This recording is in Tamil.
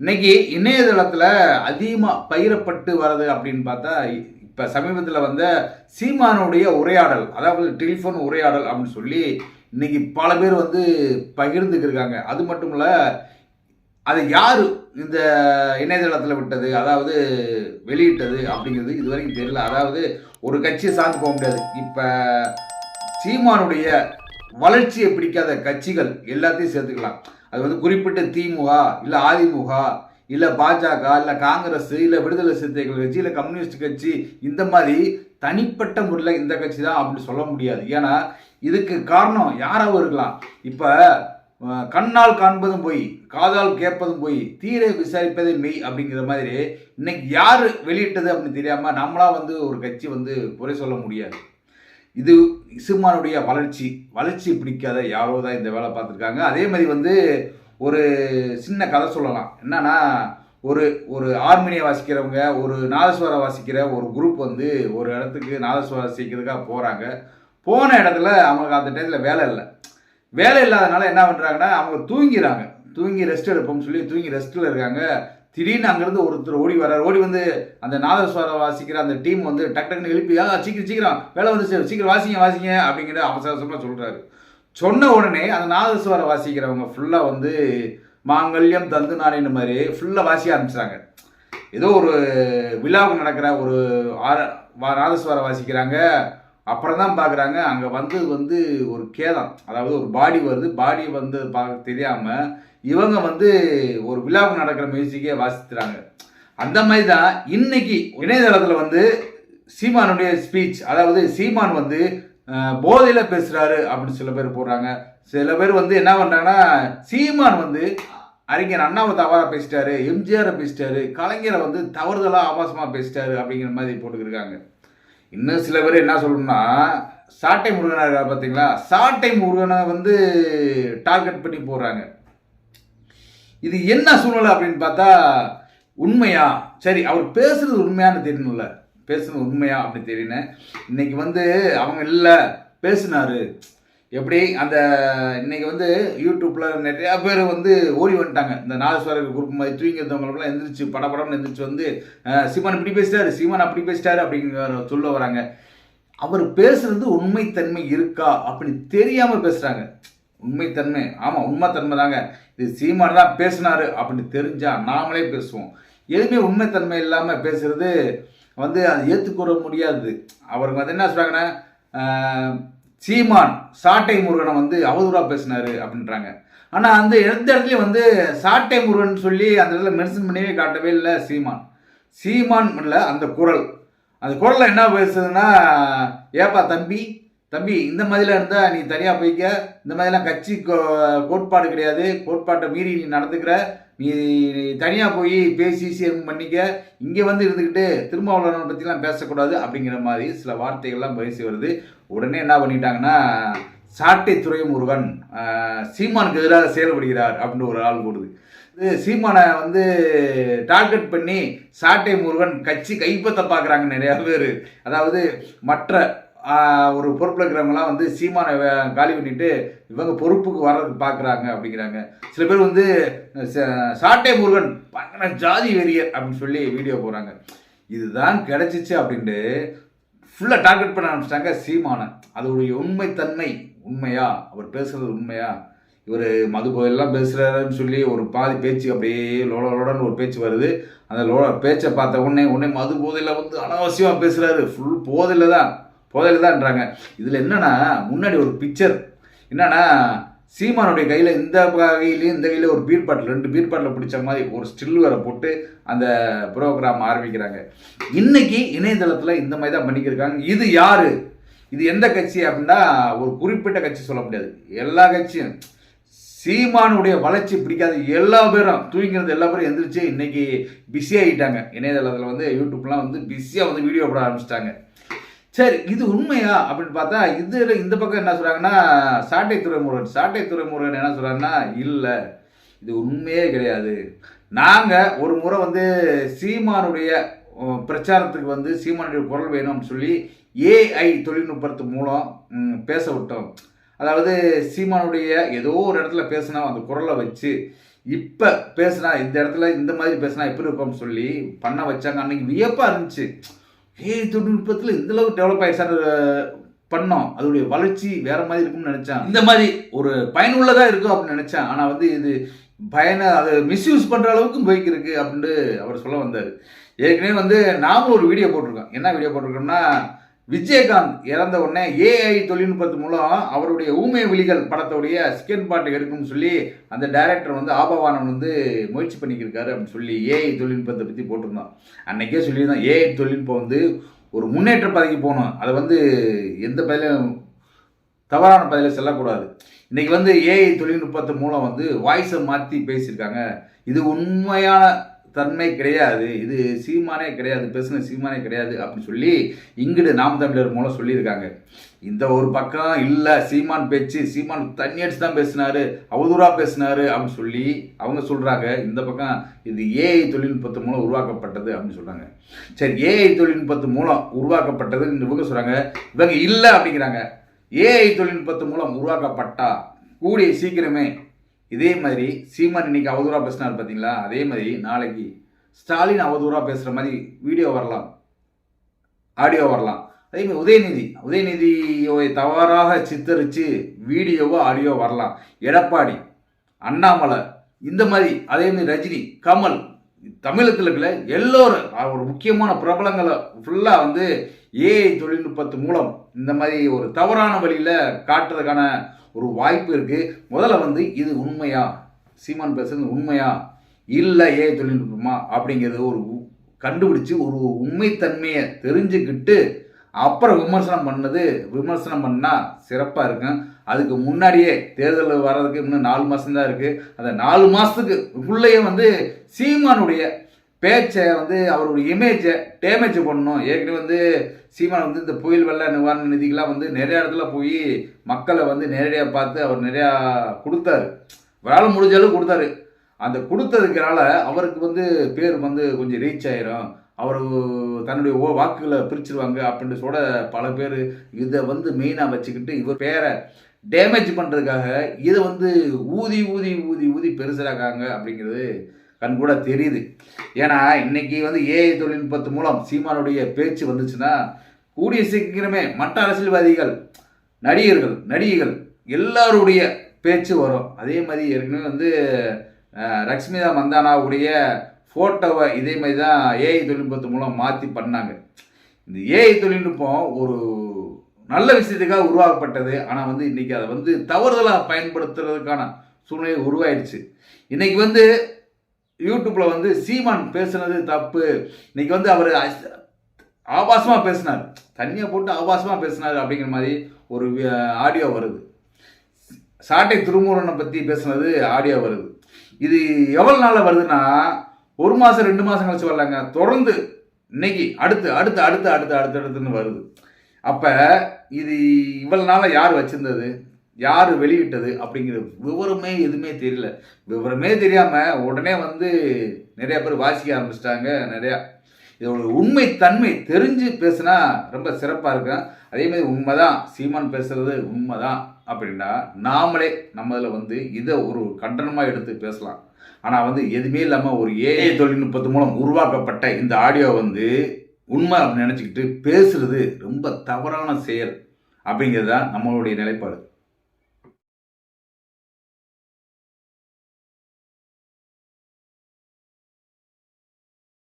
இன்னைக்கு இணையதளத்தில் அதிகமாக பயிரப்பட்டு வர்றது அப்படின்னு பார்த்தா இப்போ சமீபத்தில் வந்த சீமானுடைய உரையாடல் அதாவது டெலிஃபோன் உரையாடல் அப்படின்னு சொல்லி இன்னைக்கு பல பேர் வந்து பகிர்ந்துக்கிருக்காங்க அது மட்டும் இல்லை அதை யார் இந்த இணையதளத்தில் விட்டது அதாவது வெளியிட்டது அப்படிங்கிறது இது வரைக்கும் தெரியல. அதாவது ஒரு கட்சியை சார்ந்து போக முடியாது. இப்போ சீமானுடைய வளர்ச்சியை பிடிக்காத கட்சிகள் எல்லாத்தையும் சேர்த்துக்கலாம். அது வந்து குறிப்பிட்ட திமுக இல்லை அதிமுக இல்லை பாஜக இல்லை காங்கிரஸ் இல்லை விடுதலை சிறுத்தைகள் கட்சி இல்லை கம்யூனிஸ்ட் கட்சி இந்த மாதிரி தனிப்பட்ட முறையில் இந்த கட்சி தான் அப்படி சொல்ல முடியாது. ஏன்னா இதுக்கு காரணம் யாராகவும் இருக்கலாம். இப்போ கண்ணால் காண்பதும் போய் காதால் கேட்பதும் போய் தீர விசாரிப்பதே மெய் அப்படிங்கிற மாதிரி இன்னைக்கு யார் வெளியிட்டது அப்படின்னு தெரியாமல் நம்மளா வந்து ஒரு கட்சி வந்து குறை சொல்ல முடியாது. இது இசுமானுடைய வளர்ச்சி வளர்ச்சி பிடிக்காத யாரோ தான் இந்த வேலை பார்த்துருக்காங்க. அதே மாதிரி வந்து ஒரு சின்ன கதை சொல்லலாம். என்னன்னா ஒரு ஒரு ஆர்மினியை வாசிக்கிறவங்க ஒரு நாதஸ்வரம் வாசிக்கிற ஒரு குரூப் வந்து ஒரு இடத்துக்கு நாதஸ்வரம் வாசிக்கிறதுக்காக போகிறாங்க போன இடத்துல அவங்களுக்கு அந்த டயத்தில் வேலை இல்லை. வேலை இல்லாதனால என்ன பண்ணுறாங்கன்னா அவங்க தூங்கிறாங்க தூங்கி ரெஸ்ட் எடுப்போம்னு சொல்லி தூங்கி ரெஸ்ட்டில் இருக்காங்க. திடீர்னு அங்கேருந்து ஒருத்தர் ஓடி வர்றார். ஓடி வந்து அந்த நாதஸ்வரம் வாசிக்கிற அந்த டீம் வந்து டக் டக்குன்னு எழுப்பி ஆ சீக்கிரம் சீக்கிரம் வேலை வந்து சீக்கிரம் வாசிங்க வாசிங்க அப்படிங்கிற அவசர அவசரமாக சொல்கிறாரு சொன்ன உடனே அந்த நாதஸ்வரம் வாசிக்கிறவங்க ஃபுல்லாக வந்து மாங்கல்யம் தந்து நாரின மாதிரி ஃபுல்லாக வாசிக்க ஆரம்பிச்சிட்டாங்க. ஏதோ ஒரு விழாவுக்கு நடக்கிற ஒரு ஆர வா- நாதஸ்வரம் வாசிக்கிறாங்க. அப்புறம் தான் பார்க்குறாங்க அங்கே வந்து வந்து ஒரு கேதம். அதாவது ஒரு பாடி வருது. பாடி வந்து பார்க்க தெரியாமல் இவங்க வந்து ஒரு விழாவுக்கு நடக்கிற மியூசிக்கே வாசித்துறாங்க அந்த மாதிரி தான் இன்னைக்கு இணையதளத்தில் வந்து சீமானுடைய ஸ்பீச் அதாவது சீமான் வந்து போதையில் பேசுகிறாரு அப்படின்னு சில பேர் போடுறாங்க. சில பேர் வந்து என்ன பண்ணுறாங்கன்னா சீமான் வந்து அறிஞர் அண்ணாவை தவறாக பேசிட்டாரு எம்ஜிஆரை பேசிட்டாரு கலைஞரை வந்து தவறுதலாக ஆபாசமாக பேசிட்டாரு அப்படிங்கிற மாதிரி போட்டுக்கிருக்காங்க இன்னும் சில பேர் என்ன சொல்லணும்னா சாட்டை முருகனாக இருக்கார் பார்த்தீங்களா சாட்டை முருகனை வந்து டார்கெட் பண்ணி போடுறாங்க. இது என்ன சூழ்நிலை அப்படின்னு பார்த்தா உண்மையா? சரி அவர் பேசுறது உண்மையான்னு தெரியணும்ல. பேசுறது உண்மையா அப்படி தெரியணும். இன்னைக்கு வந்து அவங்க இல்லை பேசினாரு. எப்படி அந்த இன்னைக்கு வந்து யூடியூப்பில் நிறையா பேர் வந்து ஓடி வந்துட்டாங்க. இந்த நாதஸ்வர குரூப் மாதிரி தூங்கி இருந்தவங்களுக்குலாம் எந்திரிச்சு படபடம்னு எந்திரிச்சு வந்து சிவன் இப்படி பேசிட்டாரு சிவன் அப்படி பேசிட்டாரு அப்படிங்கிற சொல்ல வராங்க. அவர் பேசுறது உண்மைத்தன்மை இருக்கா அப்படின்னு தெரியாமல் பேசுகிறாங்க உண்மைத்தன்மை ஆமாம் உண்மைத்தன்மை தாங்க. இது சீமான் தான் பேசினாரு அப்படின்னு தெரிஞ்சால் நாமளே பேசுவோம். எதுவுமே உண்மைத்தன்மை இல்லாமல் பேசுறது வந்து அதை ஏற்றுக்கூற முடியாது. அவர் வந்து என்ன சொல்கிறாங்கன்னா சீமான் சாட்டை முருகனை வந்து அவதூறாக பேசினாரு அப்படின்றாங்க. ஆனால் அந்த எந்த இடத்துலையும் வந்து சாட்டை முருகன் சொல்லி அந்த இடத்துல மென்ஷன் பண்ணவே காட்டவே இல்லை சீமான். சீமான் இல்லை அந்த குரல். அந்த குரலில் என்ன பேசுதுன்னா ஏப்பா தம்பி தம்பி இந்த மாதிரிலாம் இருந்தால் நீ தனியாக போய்க்க. இந்த மாதிரிலாம் கட்சி கோ- கோட்பாடு கிடையாது. கோட்பாட்டை மீறி நீ நடந்துக்கிற. நீ தனியாக போய் பேசி சேம் பண்ணிக்க. இங்கே வந்து இருந்துக்கிட்டு திருமாவளவனை பற்றிலாம் பேசக்கூடாது அப்படிங்கிற மாதிரி சில வார்த்தைகள்லாம் பேசி வருது. உடனே என்ன பண்ணிட்டாங்கன்னா சாட்டை துறை முருகன் சீமானுக்கு எதிராக செயல்படுகிறார் அப்படின்னு ஒரு ஆள் போடுது. இது சீமானை வந்து டார்கெட் பண்ணி சாட்டை முருகன் கட்சி கைப்பற்ற பார்க்குறாங்க நிறையா பேர். அதாவது மற்ற ஒரு பொறுப்பில் இருக்கிறவங்களாம் வந்து சீமானை காலி பண்ணிட்டு இவங்க பொறுப்புக்கு வர்றதுக்கு பார்க்குறாங்க அப்படிங்கிறாங்க. சில பேர் வந்து ச- சாட்டை முருகன் பங்கன ஜாதி வெறியர் அப்படின்னு சொல்லி வீடியோ போகிறாங்க இதுதான் கிடைச்சிச்சு அப்படின்ட்டு ஃபுல்லாக டார்கெட் பண்ண ஆரம்பிச்சிட்டாங்க சீமானை. அதோடைய உண்மைத்தன்மை உண்மையா? அவர் பேசுகிறது உண்மையா? இவர் மது கோயிலெலாம் பேசுகிறாருன்னு சொல்லி ஒரு பாதி பேச்சு அப்படியே லோட லோடன்னு ஒரு பேச்சு வருது. அந்த லோட பேச்சை பார்த்த உடனே உடனே மது போதையில் வந்து அனாவசியமாக பேசுகிறாரு ஃபுல் போதையில் தான் போதையில் தான்ன்றாங்க இதில் என்னென்னா முன்னாடி ஒரு பிக்சர் என்னென்னா சீமானுடைய கையில் இந்த கையிலையும் இந்த கையில ஒரு பீர் பாட்டில் ரெண்டு பீர் பாட்டில் பிடிச்ச மாதிரி ஒரு ஸ்டில் வேற போட்டு அந்த ப்ரோக்ராம் ஆரம்பிக்கிறாங்க. இன்னைக்கு இணையதளத்தில் இந்த மாதிரி தான் பண்ணிக்கிருக்காங்க. இது யார்? இது எந்த கட்சி அப்படின்னா ஒரு குறிப்பிட்ட கட்சி சொல்ல முடியாது. எல்லா கட்சியும். சீமானுடைய வளர்ச்சி பிடிக்காத எல்லா பேரும் தூங்கிறது எல்லா பேரும் எந்திரிச்சு இன்னைக்கு பிஸி ஆகிட்டாங்க இணையதளத்தில் வந்து யூடியூப்லாம் வந்து பிஸியாக வந்து வீடியோ போட ஆரம்பிச்சிட்டாங்க. சரி இது உண்மையா? அப்படின்னு பார்த்தா இதில் இந்த பக்கம் என்ன சொல்கிறாங்கன்னா சாட்டை துறைமுருகன் சாட்டை துறைமுருகன் என்ன சொல்கிறாங்கன்னா இல்லை இது உண்மையே கிடையாது. நாங்கள் ஒரு முறை வந்து சீமானுடைய பிரச்சாரத்துக்கு வந்து சீமானுடைய குரல் வேணும்னு சொல்லி ஏஐ தொழில்நுட்பத்து மூலம் பேச விட்டோம். அதாவது சீமானுடைய ஏதோ ஒரு இடத்துல பேசினா அந்த குரலை வச்சு இப்போ பேசுனா இந்த இடத்துல இந்த மாதிரி பேசுனா எப்படி இருக்கும்னு சொல்லி பண்ண வச்சாங்க. அன்னைக்கு வியப்பாக இருந்துச்சு. ஏஐ தொழில்நுட்பத்தில் இந்த அளவுக்கு டெவலப் ஆயிடுச்சான்னு பண்ணோம். அதோடைய வளர்ச்சி வேற மாதிரி இருக்கும்னு நினைச்சேன். இந்த மாதிரி ஒரு பயனுள்ளதா இருக்கும் அப்படின்னு நினைச்சேன். ஆனா வந்து இது பயனை அதை மிஸ்யூஸ் பண்ற அளவுக்கு போய்க்கு இருக்கு அப்படின்ட்டு அவர் சொல்ல வந்தார். ஏற்கனவே வந்து நாமளும் ஒரு வீடியோ போட்டிருக்கோம். என்ன வீடியோ போட்டிருக்கோம்னா விஜயகாந்த் இறந்த உடனே ஏஐ தொழில்நுட்பத்து மூலம் அவருடைய ஊமை விழிகள் படத்துடைய ஸ்கின் பாட்டு எடுக்கும்னு சொல்லி அந்த டைரக்டர் வந்து ஆபவானன் வந்து முயற்சி பண்ணிக்கிருக்காரு அப்படின்னு சொல்லி ஏஐ தொழில்நுட்பத்தை பற்றி போட்டிருந்தோம் அன்னைக்கே சொல்லியிருந்தோம் ஏஐ தொழில்நுட்பம் வந்து ஒரு முன்னேற்ற பதவிக்கு போகணும். அதை வந்து எந்த பதிலும் தவறான பதில செல்லக்கூடாது. இன்றைக்கி வந்து ஏஐ தொழில்நுட்பத்து மூலம் வந்து வாய்ஸை மாற்றி பேசியிருக்காங்க. இது உண்மையான தன்மை கிடையாது. இது சீமானே கிடையாது பேசுன சீமானே கிடையாது அப்படின்னு சொல்லி இங்கிட்டு நாம் தமிழர் மூலம் சொல்லியிருக்காங்க. இந்த ஒரு பக்கம் இல்லை சீமான் பேச்சு சீமான் தண்ணி அடிச்சு தான் பேசினாரு அவதூறாக பேசினாரு அப்படின்னு சொல்லி அவங்க சொல்கிறாங்க இந்த பக்கம் இது ஏஐ தொழில்நுட்பத்து மூலம் உருவாக்கப்பட்டது அப்படின்னு சொல்கிறாங்க சரி ஏஐ தொழில்நுட்பத்து மூலம் உருவாக்கப்பட்டது இவங்க சொல்கிறாங்க இவங்க இல்லை அப்படிங்கிறாங்க. ஏஐ தொழில்நுட்பத்து மூலம் உருவாக்கப்பட்டா கூடிய சீக்கிரமே இதே மாதிரி சீமான் இன்னைக்கு அவதூறாக பேசினார் பார்த்தீங்களா அதே மாதிரி நாளைக்கு ஸ்டாலின் அவதூறாக பேசுகிற மாதிரி வீடியோ வரலாம். ஆடியோ வரலாம். அதே மாதிரி உதயநிதி. உதயநிதியை தவறாக சித்தரித்து வீடியோவோ ஆடியோ வரலாம். எடப்பாடி அண்ணாமலை இந்த மாதிரி அதே மாதிரி ரஜினி கமல் தமிழகத்தில் இருக்கிற எல்லோரும் ஒரு முக்கியமான பிரபலங்களை ஃபுல்லாக வந்து ஏஐ தொழில்நுட்பத்து மூலம் இந்த மாதிரி ஒரு தவறான வழியில் காட்டுறதுக்கான ஒரு வாய்ப்பு இருக்குது முதல்ல வந்து இது உண்மையா? சீமான் பேசுறது உண்மையா? இல்லை ஏ தொழில்நுட்பமா அப்படிங்கிறது ஒரு கண்டுபிடிச்சு ஒரு உண்மைத்தன்மையை தெரிஞ்சுக்கிட்டு அப்புறம் விமர்சனம் பண்ணது விமர்சனம் பண்ணால் சிறப்பாக இருக்கும். அதுக்கு முன்னாடியே தேர்தல் வர்றதுக்கு இன்னும் நாலு மாதம்தான் இருக்குது அந்த நாலு மாதத்துக்கு உள்ளேயே வந்து சீமானுடைய பேச்சை வந்து அவருடைய இமேஜை டேமேஜ் பண்ணணும். ஏற்கனவே வந்து சீமான் வந்து இந்த புயல் வெள்ள நிவாரண நிதிக்கெலாம் வந்து நிறைய இடத்துல போய் மக்களை வந்து நேரடியாக பார்த்து அவர் நிறையா கொடுத்தாரு. அவரால் முடிஞ்ச அளவு கொடுத்தாரு. அந்த கொடுத்ததுக்கனால அவருக்கு வந்து பேர் வந்து கொஞ்சம் ரீச் ஆயிரும். அவர் தன்னுடைய ஓ வாக்குகளை பிரிச்சிருவாங்க அப்படின்னு சொல்ல பல பேர் இதை வந்து மெயினாக வச்சுக்கிட்டு இவர் பேரை டேமேஜ் பண்ணுறதுக்காக இதை வந்து ஊதி ஊதி ஊதி ஊதி பெருசாக்காங்க அப்படிங்கிறது கண் கூட தெரியுது. ஏன்னா இன்னைக்கு வந்து ஏஐ தொழில்நுட்பத்து மூலம் சீமானுடைய பேச்சு வந்துச்சுன்னா கூடிய சீக்கிரமே மற்ற அரசியல்வாதிகள் நடிகர்கள் நடிகைகள் எல்லாருடைய பேச்சு வரும். அதே மாதிரி ஏற்கனவே வந்து ரக்ஷ்மிதா மந்தானாவுடைய ஃபோட்டோவை இதே மாதிரி தான் ஏஐ தொழில்நுட்பத்து மூலம் மாற்றி பண்ணாங்க. இந்த ஏஐ தொழில்நுட்பம் ஒரு நல்ல விஷயத்துக்காக உருவாக்கப்பட்டது. ஆனால் வந்து இன்றைக்கி அதை வந்து தவறுதலாக பயன்படுத்துறதுக்கான சூழ்நிலை உருவாயிடுச்சு. இன்றைக்கி வந்து யூடியூப்ல வந்து சீமான் பேசுனது தப்பு. இன்னைக்கு வந்து அவர் ஆபாசமாக பேசினார். தண்ணியை போட்டு ஆபாசமாக பேசினார் அப்படிங்கிற மாதிரி ஒரு ஆடியோ வருது. சாட்டை திருமூரனை பற்றி பேசுனது ஆடியோ வருது. இது எவ்வளோ நாளில் வருதுன்னா ஒரு மாதம் ரெண்டு மாதம் கழிச்சு வரலாங்க. தொடர்ந்து இன்னைக்கு அடுத்து அடுத்து அடுத்து அடுத்து அடுத்து அடுத்துன்னு வருது. அப்போ இது இவ்வளோ நாளாக யார் வச்சுருந்தது? யார் வெளியிட்டது அப்படிங்கிற விவரமே எதுவுமே தெரியல. விவரமே தெரியாமல் உடனே வந்து நிறைய பேர் வாசிக்க ஆரம்பிச்சிட்டாங்க. நிறையா இதோட உண்மை தன்மை தெரிஞ்சு பேசுனா ரொம்ப சிறப்பாக இருக்கும். அதே மாதிரி உண்மைதான் சீமான் பேசுறது உண்மைதான் அப்படின்னா நாமளே நம்மதில் வந்து இதை ஒரு கண்டனமாக எடுத்து பேசலாம். ஆனால் வந்து எதுவுமே இல்லாமல் ஒரு ஏஐ தொழில்நுட்பத்து மூலம் உருவாக்கப்பட்ட இந்த ஆடியோ வந்து உண்மை அப்படின்னு நினச்சிக்கிட்டு பேசுறது ரொம்ப தவறான செயல் அப்படிங்கிறது தான் நம்மளுடைய நிலைப்பாடு.